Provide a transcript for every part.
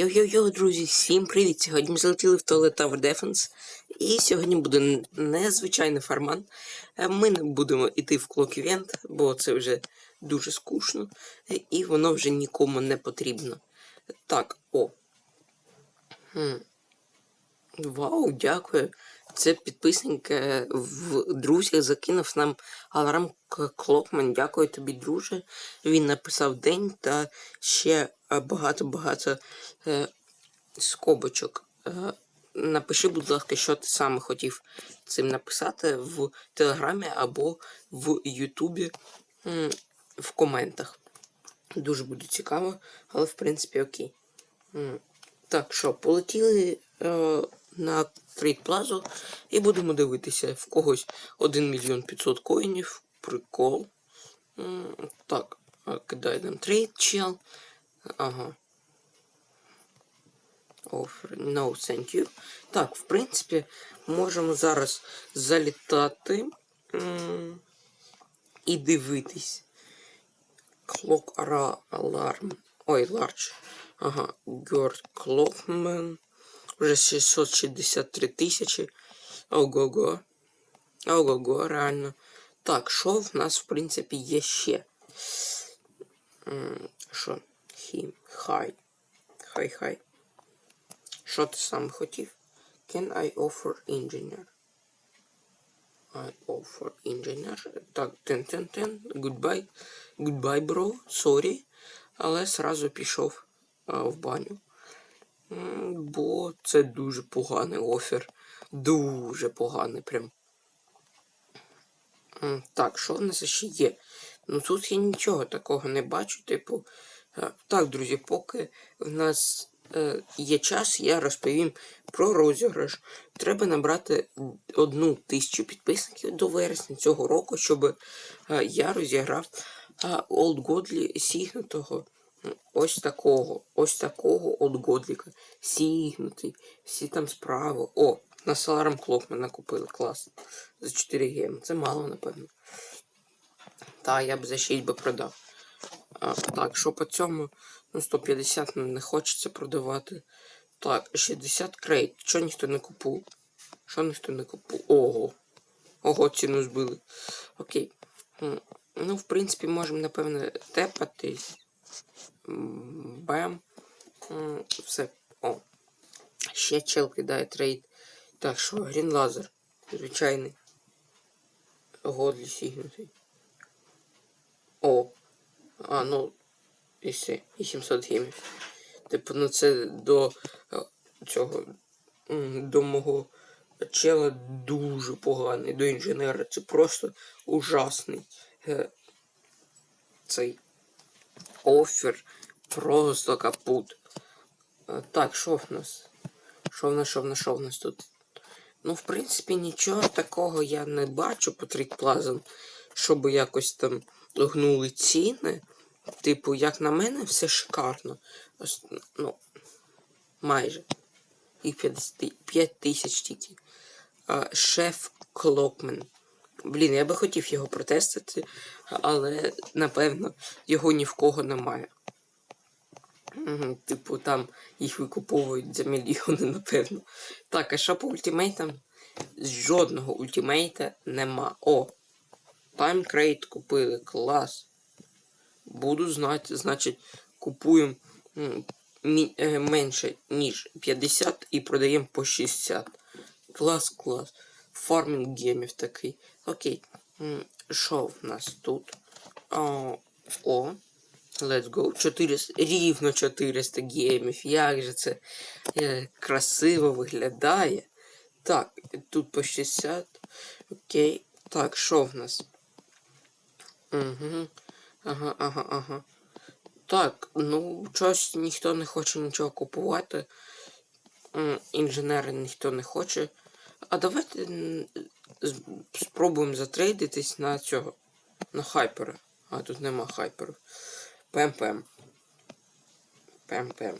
Йо-йо-йо, друзі, всім привіт! Сьогодні ми залетіли в Toilet Tower Defense. І сьогодні буде незвичайний фарман. Е, Ми не будемо йти в Clock Event, бо це вже дуже скучно, е, і воно вже нікому не потрібно. Так, о. Хм. Вау, дякую. Це підписник е, в друзях закинув нам Аларам Клокман. Дякую тобі, друже. Він написав день та ще е, багато-багато е, скобочок. Е, напиши, будь ласка, що ти саме хотів цим написати в Телеграмі або в Ютубі в коментах. Дуже буде цікаво, але в принципі окей. Так, що, полетіли е, на Трейд Плазу і будемо дивитися в когось 1 мільйон 500 коїнів. Прикол. Так, кидай нам трейд, чел. Ага. Offer. No, thank you. Так, в принципі, можемо зараз залітати і дивитись. Clock alarm. Ой, large. Ага. Gerd Clockman. Вже 663 тисячі. Ого-го. Ого-го, реально. Так, що в нас, в принципі, є ще? Що? Хім. Хай. Хай-хай. Що ти сам хотів? Can I offer engineer? I offer engineer. Так, тен тен тен. Goodbye. Goodbye, bro. Sorry. Але сразу пішов а, в баню. Бо це дуже поганий офер. Дуже поганий прям. Так, що в нас ще є? Ну тут я нічого такого не бачу, типу. е, Так, друзі, поки в нас е, є час, я розповім про розіграш. Треба набрати одну тисячу підписників до вересня цього року, щоб е, я розіграв Old Godly сігнутого. Ось такого, ось такого Old Godlіка. Сігнутий. Всі там справи. О, на Соларом Клок мене купили. Клас. За 4 гем. Це мало, напевно. Та, я б за 6 би продав. А, так, що по цьому? Ну, 150 ну, не хочеться продавати. Так, 60 крейт. Що ніхто не купив? Що ніхто не купив? Ого. Ого, ціну збили. Окей. Ну, в принципі, можемо, напевно, тепатись. Бем. Все. О. Ще чел кидає трейд. Так, що, Грін Лазер. Звичайний. Годлі сігнутий. О. А, ну. І все. І 700 гемів. Типу, ну це до е, цього. До мого чела дуже поганий. До інженера. Це просто ужасний. Е, Цей офер. Просто капут. Е, Так, що в нас? Що в нас, що в нас, що в нас тут? Ну, в принципі, нічого такого я не бачу по трикплазам, щоб якось там гнули ціни. Типу, як на мене, все шикарно. Ну, майже. І 5 тисяч тільки. Шеф Клокмен. Блін, я би хотів його протестити, але напевно його ні в кого немає. Типу, там їх викуповують за мільйони, напевно. Так, а що по ультимейтам? Жодного ультимейта нема. О! Таймкрейт купили. Клас. Буду знати, значить, купуємо е, менше, ніж 50 і продаємо по 60. Клас, клас. Фармінг гемів такий. Окей. Що в нас тут? О, о. Let's go. 400, рівно 400 гемів. Як же це е, красиво виглядає. Так, тут по 60. Окей. Так, що в нас? Угу. Ага, ага, ага. Так, ну, щось ніхто не хоче нічого купувати. Інженери ніхто не хоче. А давайте спробуємо затрейдитись на цього. На хайпера. А, тут нема хайперів. Пем-пем. Пем-пем.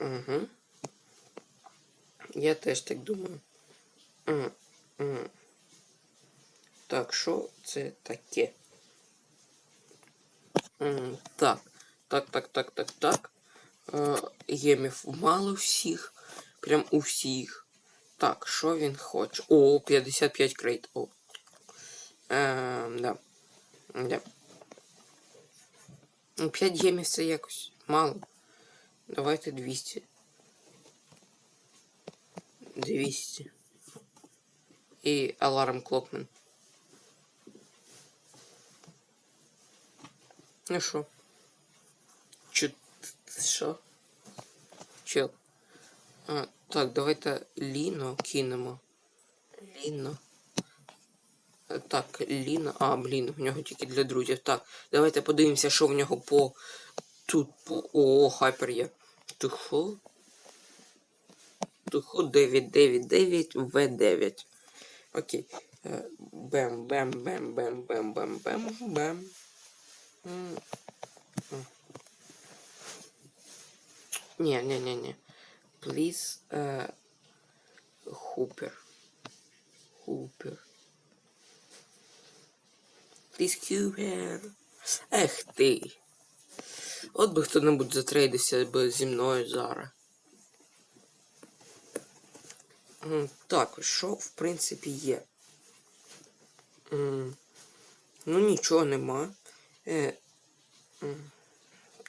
Угу. Я теж так думаю. М. Так, що це таке? М, Так. Так, так, так, так, так. Е, Ємів мало всіх. Прям у всіх. Так, що він хоче? О, 55 крейт. О. Е, да. Да. Ну, 5 ємів це якось мало. Давайте 200. 200. І аларм клокмен. Ну що? Чо? Що? Чел. А, так, давайте Ліно кинемо. Ліно. Так, Ліно. А, блін, в нього тільки для друзів. Так, давайте подивимося, що в нього по. Тут по. О, хайпер є. Тихо. Тихо 999 В9. Окей. Е, Бем, бем, бем, бем, бем, бем, бем, бем. Ні, ні, ні, ні. Please, е, Хупер. Хупер. Please, Хупер. Ех ти. От би хто-небудь затрейдився би зі мною зараз. Так, що в принципі є? Ну нічого нема. Е,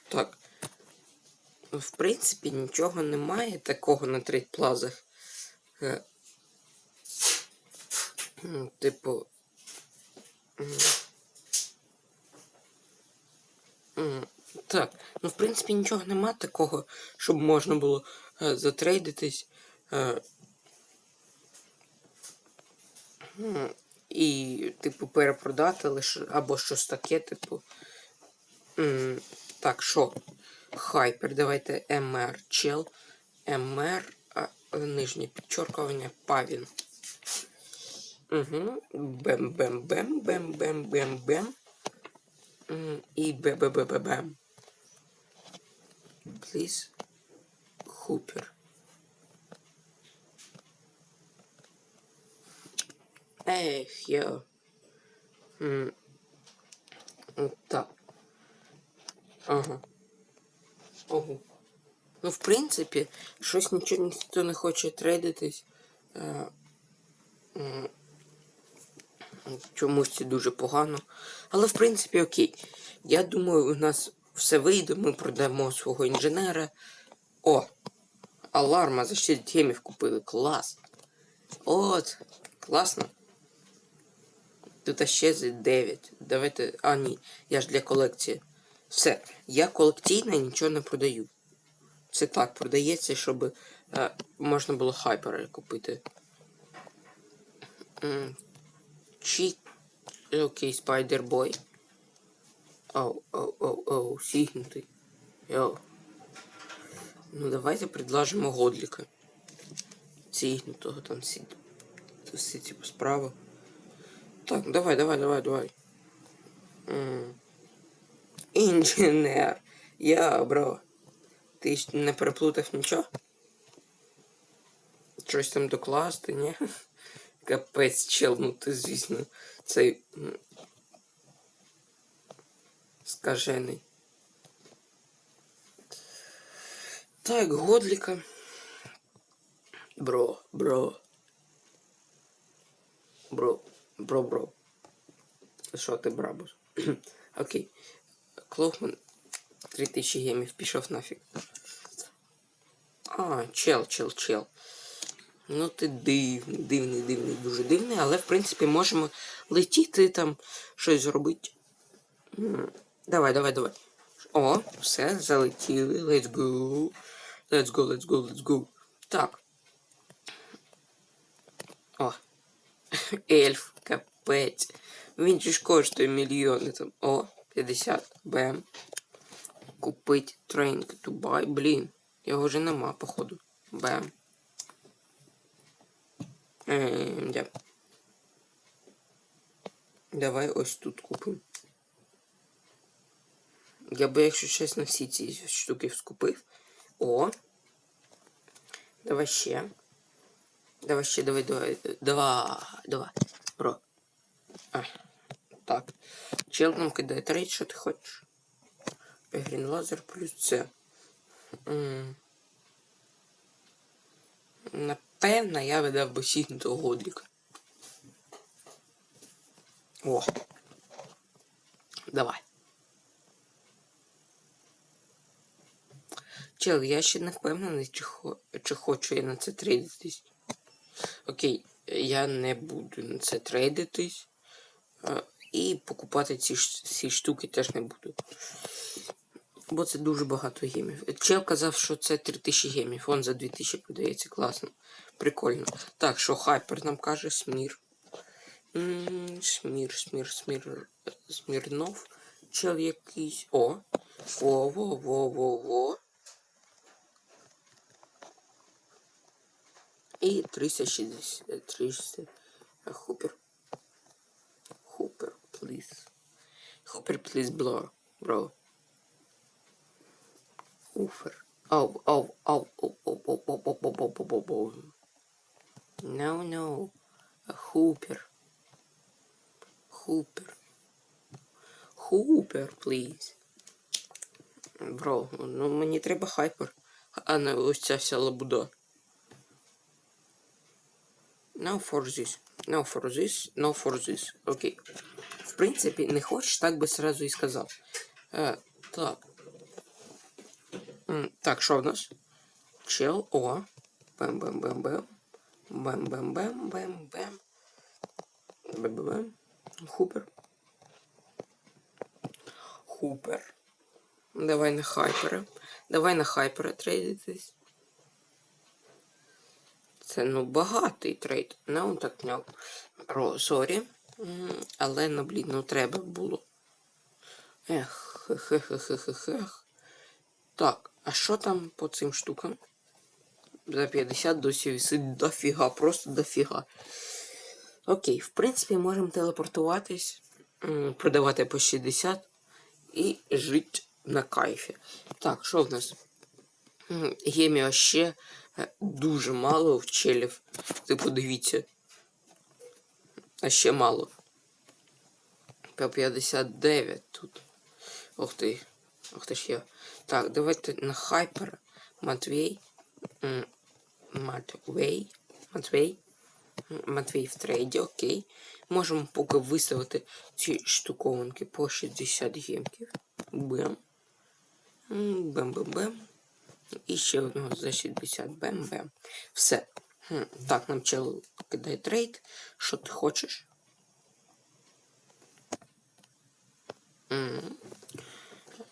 так. В принципі, нічого немає такого на трейдплазах. Е, Типу. м, м, Так, ну в принципі нічого нема такого, щоб можна було е, затрейдитись. Е, і, типу, перепродати лише або щось таке, типу. М, Так, що? Хайпер, давайте MR чел. MR, нижнє підчоркування, павін. Угу. Бем бем бем бем бем бем бем. І бе бе бе бе бем. Please. Хупер. Ех, йо. Так. Ага. Ого. Ну, в принципі, щось нічого ніхто не хоче трейдитись. Е, чомусь дуже погано. Але в принципі, окей. Я думаю, у нас все вийде, ми продамо свого інженера. О! Аларма за 6 гемів купили. Клас. От, класно. Тут ще за 9. Давайте. А, ні. Я ж для колекції. Все. Я колекційно нічого не продаю. Це так продається, щоб е, можна було хайпери купити. М, Чи. Окей, спайдербой. Оу, оу, оу, оу, сігнутий. Йоу. Ну давайте предложимо Годліка. Сігнутого там всі. Всі типу справа. Так, давай, давай, давай, давай. М. Інженер. Я, бро. Ти не переплутав нічого? Щось там докласти, ні? Капець, чел, ну ти, звісно, цей. Скажений. Так, Годліка. Бро, бро. Бро, бро, бро. Що ти, брабус? Окей. Клоухман 3000 гемів пішов нафіг. А, чел, чел, чел. Ну ти дивний, дивний, дивний, дуже дивний, але в принципі можемо летіти там, щось зробити. Давай, давай, давай. О, все, залетіли. Let's go. Let's go, let's go, let's go. Так. О. Ельф, капець. Він же ж коштує мільйони там. О, 50. Бем. Купить трейнг to buy. Блін. Його вже нема, походу. Бем. Ем, да. Давай ось тут купимо. Я би, якщо чесно, всі ці штуки скупив. О. Давай ще. Давай ще, давай, давай. Давай, давай. Бро. А, так. Чел нам кидає трейд, що ти хочеш? Грінлазер плюс це. Напевно, я видав би сігнутого годліка. О. Давай. Чел, я ще не впевнений, чи, хо... чи хочу я на це трейдитись. Окей, я не буду на це трейдитись. І покупати ці, ці штуки теж не буду. Бо це дуже багато гемів. Чел казав, що це 3000 гемів. Он за 2000 продається. Класно. Прикольно. Так, що хайпер нам каже Смір. Смір, смір, смір. Смірнов. Чел якийсь. О. Во, во, во, во, во. І 360. 360. Хупер. Хупер, please. Хупер, please, bro. Bro. Оу, оу, оу, оу, оу, оу, оу, оу, оу, оу, оу, оу, оу. No, no. A Hooper. Hooper. Hooper, please. Бро, ну мені треба хайпер, а не ось ця вся лабуда. No for this. No for this. No for this. Окей. В принципі, не хочеш, так би сразу і сказав. Е, так. Так, що в нас? Чел, о. Бем-бем-бем-бем. Бем-бем-бем-бем-бем. Бем-бем-бем. Хупер. Хупер. Давай на хайпера. Давай на хайпера трейдитись. Це ну багатий трейд. Ну так ну. Про сорі. Але ну блін, ну треба було. Ех, хе-хе-хе-хе-хе. Так, а що там по цим штукам? За 50 досі висить дофіга, просто дофіга. Окей, в принципі, можемо телепортуватись, продавати по 60 і жити на кайфі. Так, що в нас? М, Геміо ще е, дуже мало в челів. Ти подивіться. А ще мало. По 59 тут. Ух ти. Ух ти ж я. Так, давайте на хайпер. Матвей. Матвей. Матвей. М, Матвей в трейді, окей. Можемо поки виставити ці штуковинки по 60 гемків. Бем. Бем-бем-бем. І ще одного за 60. Бем-бем. Все. Хм, Так, нам чел кидає трейд. Що ти хочеш?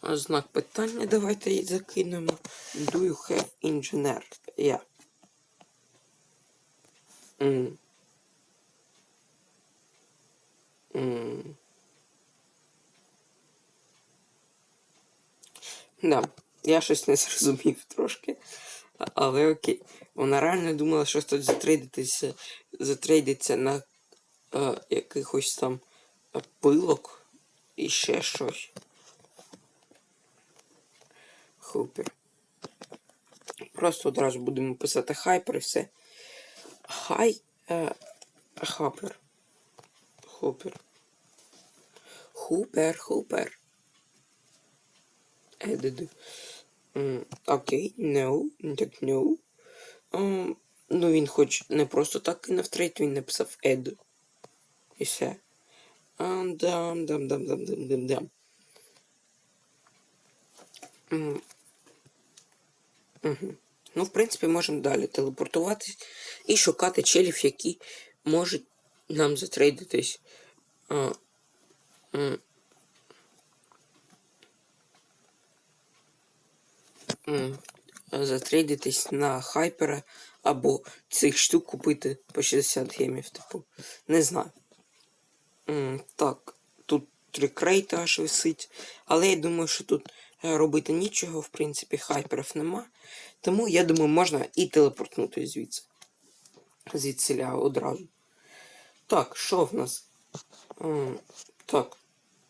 Знак питання давайте і закинемо. Do you have engineer? Yeah. М. М. Да, я щось не зрозумів трошки. Але окей. Вона реально думала, що тут затрейдитися, затрейдиться на е, якихось там е, пилок і ще щось. Хупер. Просто одразу будемо писати хайпер і все. Хай. Е, хапер. Хупер. Хупер, хупер. Едеди. Окей, no, так no. Ну він хоч не просто так кинув трейд, він написав ед. І все. Ам, Дам, дам, дам, дам, дам, дам, дам. Ну, в принципі, можемо далі телепортуватись і шукати челів, які можуть нам затрейдитись м. М, Затрейдитись на хайпера або цих штук купити по 60 гемів, типу. Не знаю. Так, тут три аж висить. Але я думаю, що тут е, робити нічого, в принципі, хайперів нема. Тому я думаю, можна і телепортнути звідси. Звідсиля одразу. Так, що в нас? Так,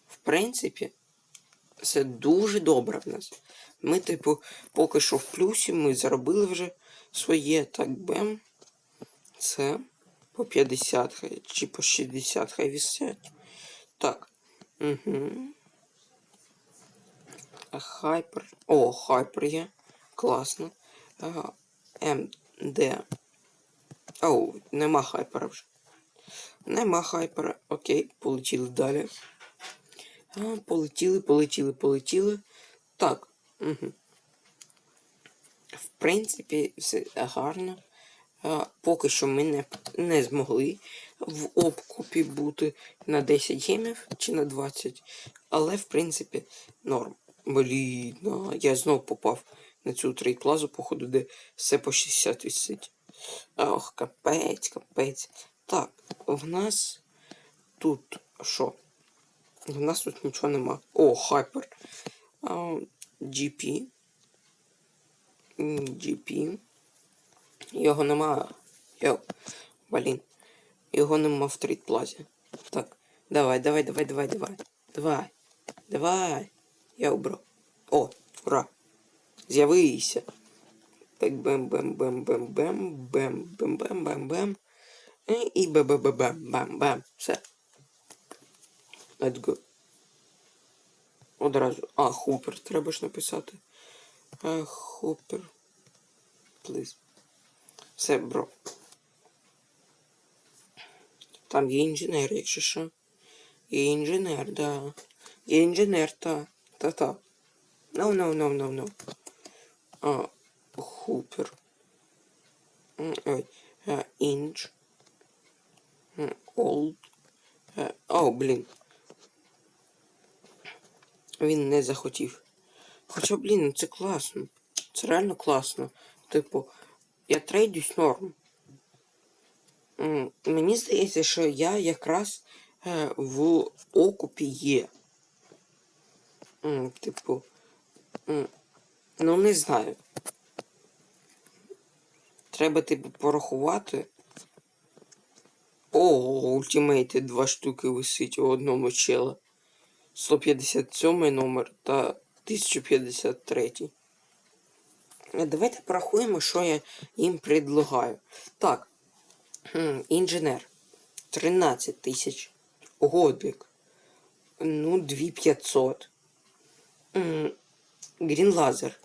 в принципі, все дуже добре в нас. Ми, типу, поки що в плюсі, ми заробили вже своє, так бем. Це по 50 хай, чи по 60 хай висять. Так. Угу. Хайпер. О, хайпер є. Класно. Ага. МД. Оу, нема хайпера вже. Нема хайпера. Окей, полетіли далі. А, полетіли, полетіли, полетіли. Так. Угу. В принципі, все гарно. А, поки що ми не, не змогли в обкупі бути на 10 гемів чи на 20. Але, в принципі, норм. Блін, я знов попав на цю трейд-плазу, походу, де все по 60 висить. Ох, капець, капець. Так, в нас тут що? В нас тут нічого нема. О, хайпер. А, GP. GP. Його нема. Йо. Блін. Його нема в трейд-плазі. Так. Давай, давай, давай, давай, давай. Давай. Давай. Йо, бро. О, ура. З'явися. Так, бем-бем-бем-бем-бем, бем-бем-бем-бем-бем. І бем-бем-бем-бем-бем. Все. Let's go. Одразу. А, Хупер. Треба ж написати. А, Хупер. Please. Все, бро. Там є інженер, якщо що. Є інженер, да. Є інженер, та. Та-та. No, no, no, no, no. А, Хупер. Ой. Інж. Олд. О, блін. Він не захотів. Хоча, блін, ну це класно. Це реально класно. Типу, я трейдюсь норм. Мені здається, що я якраз е, в окупі є. Типу. Ну, не знаю. Треба, типу, порахувати. О, ультимейти два штуки висить у одному чела. 157 номер та 1053. Е, Давайте порахуємо, що я їм предлагаю. Так. Інженер. 13 тисяч. Годик. Ну, 2500. Грінлазер.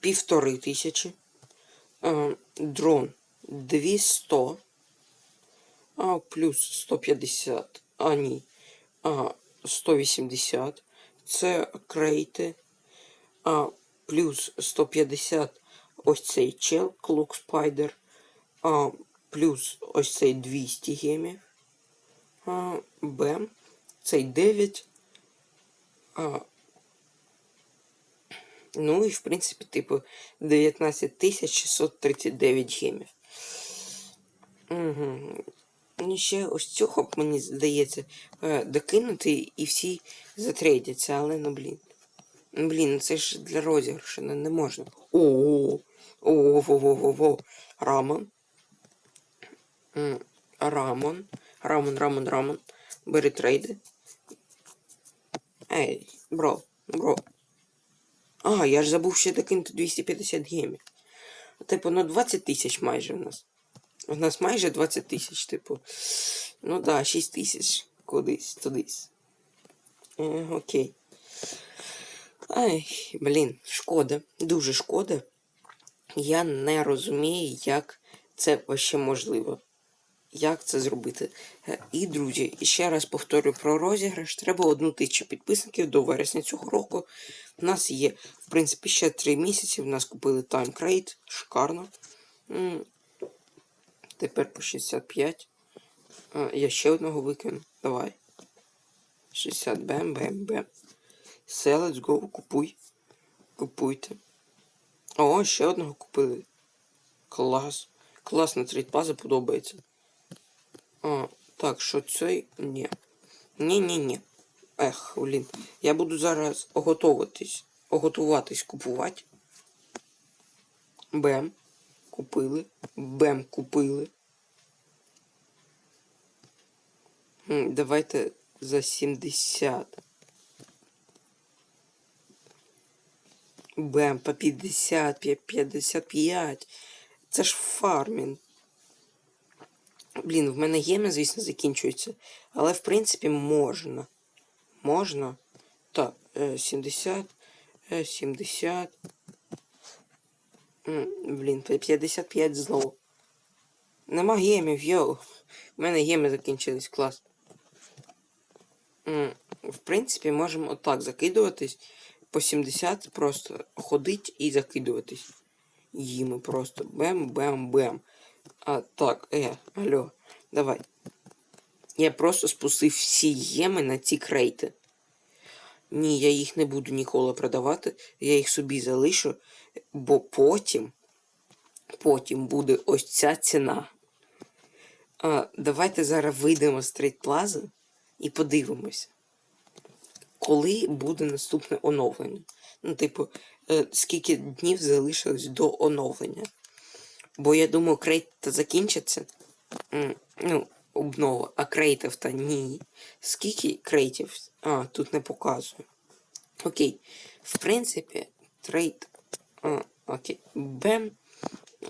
Півтори тисячі. Е, Дрон. 200. А, плюс 150. А, ні. 180. Це крейти. А, плюс 150 ось цей чел, Клок Спайдер. А, плюс ось цей 200 гемів. А, Бем. Цей 9. А, ну і в принципі, типу, 19 639 гемів. Угу. Ну, ще ось цього мені здається, е, докинути і всі затрейдяться, але ну блін. Ну, блін, ну це ж для розіграшу, ну, не можна. О, о, во, во, во, во. Рамон. Рамон. Рамон, Рамон, Рамон. Бери трейди. Ей, бро, бро. А, я ж забув ще докинути 250 гемів. Типу, ну 20 тисяч майже в нас. У нас майже 20 тисяч, типу. Ну да, 6 тисяч кудись, тудись. Е, окей. Ай, блін, шкода. Дуже шкода. Я не розумію, як це вообще можливо. Як це зробити? Е, І, друзі, ще раз повторю про розіграш. Треба одну тисячу підписників до вересня цього року. У нас є, в принципі, ще 3 місяці. В нас купили таймкрейт. Шикарно. Тепер по 65. А, я ще одного викину. Давай. 60 бем, бем, бем. Все, let's go, купуй. Купуйте. О, ще одного купили. Клас. Класно, трейдпаза подобається. А, так, що цей? Ні. Ні-ні-ні. Ех, блін. Я буду зараз готуватись. Готуватись купувати. Бем. Купили. Бем купили. Давайте за 70. Бем по 50, п'я- 55. Це ж фармінг. Блін, в мене геми, звісно, закінчуються. Але в принципі можна. Можна. Так, е, 70. Е, 70. Блін, 55 знову. Нема гемів, йоу. У мене геми закінчились, клас. В принципі, можемо отак закидуватись. По 70 просто ходить і закидуватись. Їми просто бем-бем-бем. А так, е, алло, давай. Я просто спустив всі єми на ці крейти. Ні, я їх не буду ніколи продавати. Я їх собі залишу, бо потім, потім буде ось ця ціна. А, давайте зараз вийдемо з трейд плази і подивимося, коли буде наступне оновлення. Ну, типу, е, скільки днів залишилось до оновлення. Бо я думаю, крейт закінчиться. Ну, обнова, а крейтів та ні. Скільки крейтів? А, тут не показую. Окей. В принципі, трейд. А, окей. Бем.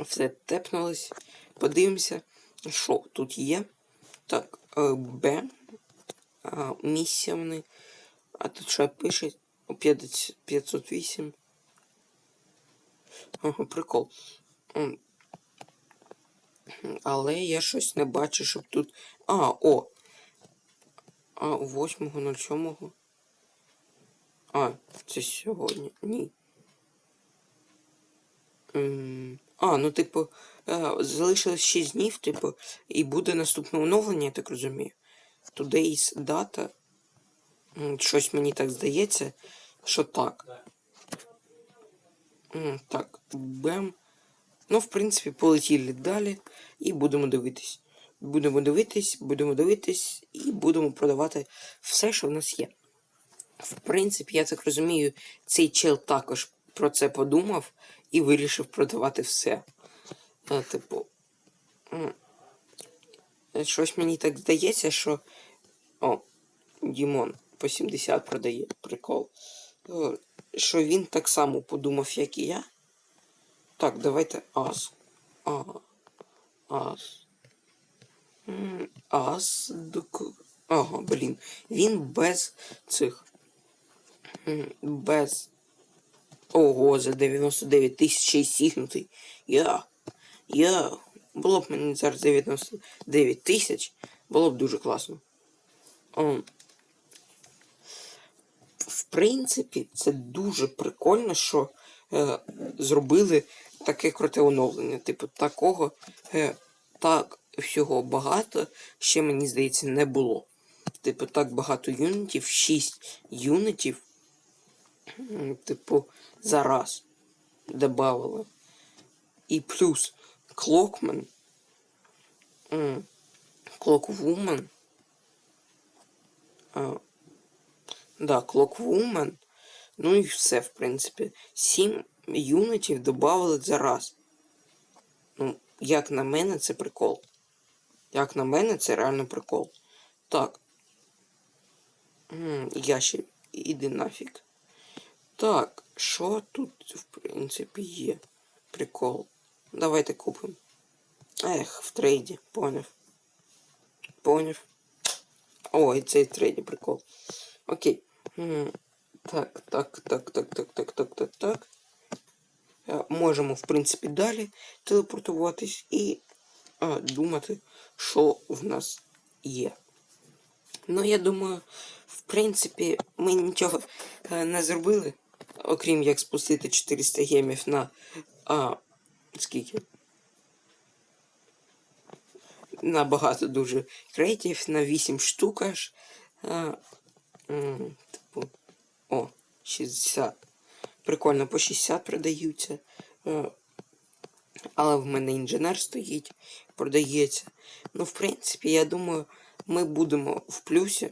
Все тепнулось. Подивимося, що тут є. Так, е. А, місія вони. А тут що пише? 50 508. Ага, прикол. Але я щось не бачу, щоб тут. А, о! А, 8.07. А, це сьогодні. Ні. А, ну, типу, е, залишилось 6 днів, типу, і буде наступне оновлення, я так розумію. Today's data. Щось мені так здається, що так. Так, бем. Ну, в принципі, полетіли далі і будемо дивитись. Будемо дивитись, будемо дивитись і будемо продавати все, що в нас є. В принципі, я так розумію, цей чел також про це подумав і вирішив продавати все. Е, типу. Щось мені так здається, що. О, Дімон по 70 продає. Прикол. Е, Що він так само подумав, як і я. Так, давайте ас. А. Ас. Ас. Ага, блін. Він без цих. Без. Ого, за 99 тисяч й сігнутий. Я. Я. Було б мені зараз 99 тисяч. Було б дуже класно. Ом, в принципі, це дуже прикольно, що е, зробили таке круте оновлення. Типу, такого е, так всього багато ще, мені здається, не було. Типу, так багато юнітів, 6 юнітів, м, типу, зараз додавали. І плюс Клокмен, Клоквумен. Да, Клоквумен. Ну і все, в принципі. Сім юнітів додавали за раз. Ну, як на мене, це прикол. Як на мене, це реально прикол. Так. Я ще іди нафіг. Так, що тут, в принципі, є? Прикол. Давайте купимо. Ех, в трейді, поняв. Поняв. Ой, цей трейді прикол. Окей. Так, так, так, так, так, так, так, так, так. Е, Можемо, в принципі, далі телепортуватись і а, думати, що в нас є. Ну, я думаю, в принципі, ми нічого е, не зробили, окрім як спустити 400 гемів на. А, скільки? На багато дуже крейтів, на 8 штук аж. А, типу, о, 60. Прикольно, по 60 продаються. Е, Але в мене інженер стоїть, продається. Ну, в принципі, я думаю, ми будемо в плюсі,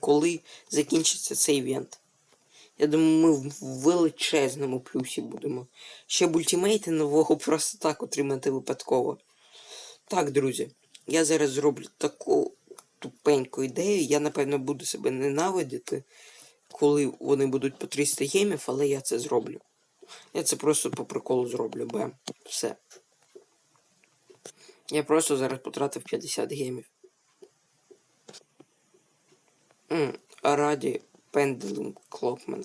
коли закінчиться цей івент. Я думаю, ми в величезному плюсі будемо. Ще б ультимейти нового просто так отримати випадково. Так, друзі, я зараз зроблю таку тупеньку ідею. Я, напевно, буду себе ненавидіти, коли вони будуть по 300 гемів, але я це зроблю. Я це просто по приколу зроблю, бем. Все. Я просто зараз потратив 50 гемів. М, раді Пенделум Клокман.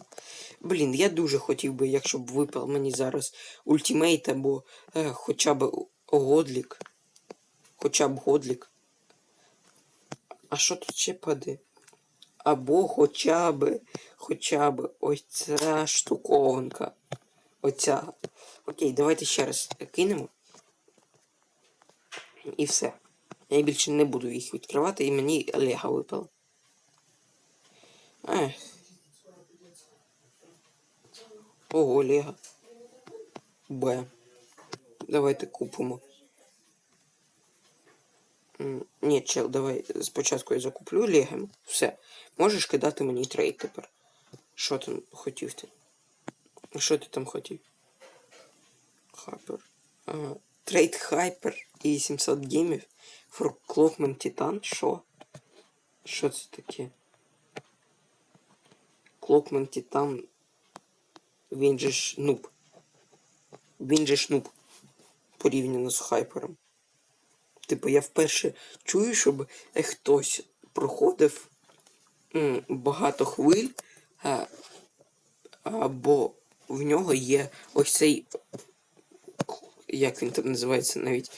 Блін, я дуже хотів би, якщо б випав мені зараз ультимейт або е, хоча б Годлік. Хоча б Годлік. А що тут ще паде? Або хоча б, хоча б ось ця штуковинка. Оця. Окей, давайте ще раз кинемо. І все. Я більше не буду їх відкривати, і мені Лего випало. Ех. Ого, Лего. Б. Давайте купимо. Ні, чел, давай спочатку я закуплю Лего. Все. Можеш кидати мені трейд тепер. Що там хотів ти? Що ти там хотів? Хайпер. Трейд Хайпер і 700 геймів. Clockman Titan? Що? Що це таке? Clockman Titan. Він же ж нуб. Він же ж нуб. Порівняно з Хайпером. Типу, я вперше чую, щоб е, хтось проходив багато хвиль, або в нього є ось цей. Як він там називається навіть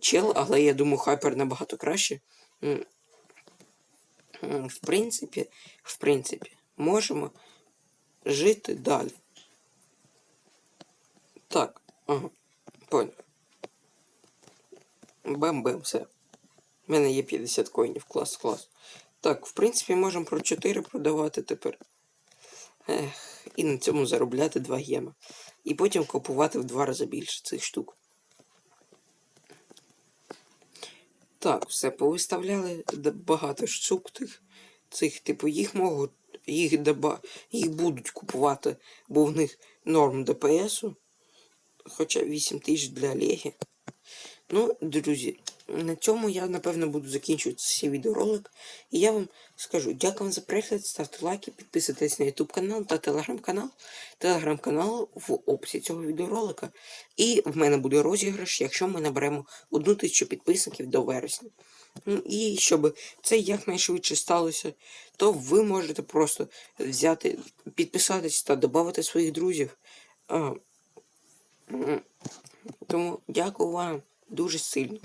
чел, але я думаю, хайпер набагато краще. В принципі, в принципі, можемо жити далі. Так, ага, понял. Бем-бем, все. У мене є 50 коїнів, клас, клас. Так, в принципі, можемо про 4 продавати тепер. Ех, і на цьому заробляти 2 гема. І потім купувати в два рази більше цих штук. Так, все, повиставляли багато штук тих, цих, типу, їх можуть, їх, доба, їх будуть купувати, бо в них норм ДПСу. Хоча 8 тисяч для Олеги. Ну, друзі, на цьому я напевно буду закінчувати цей відеоролик. І я вам скажу дякую вам за перегляд, ставте лайки, підписуйтесь на YouTube канал та телеграм-канал. Телеграм-канал в описі цього відеоролика. І в мене буде розіграш, якщо ми наберемо одну тисячу підписників до вересня. Ну, І щоб це якнайшвидше сталося, то ви можете просто взяти, підписатись та додати своїх друзів. Тому дякую вам дуже сильно.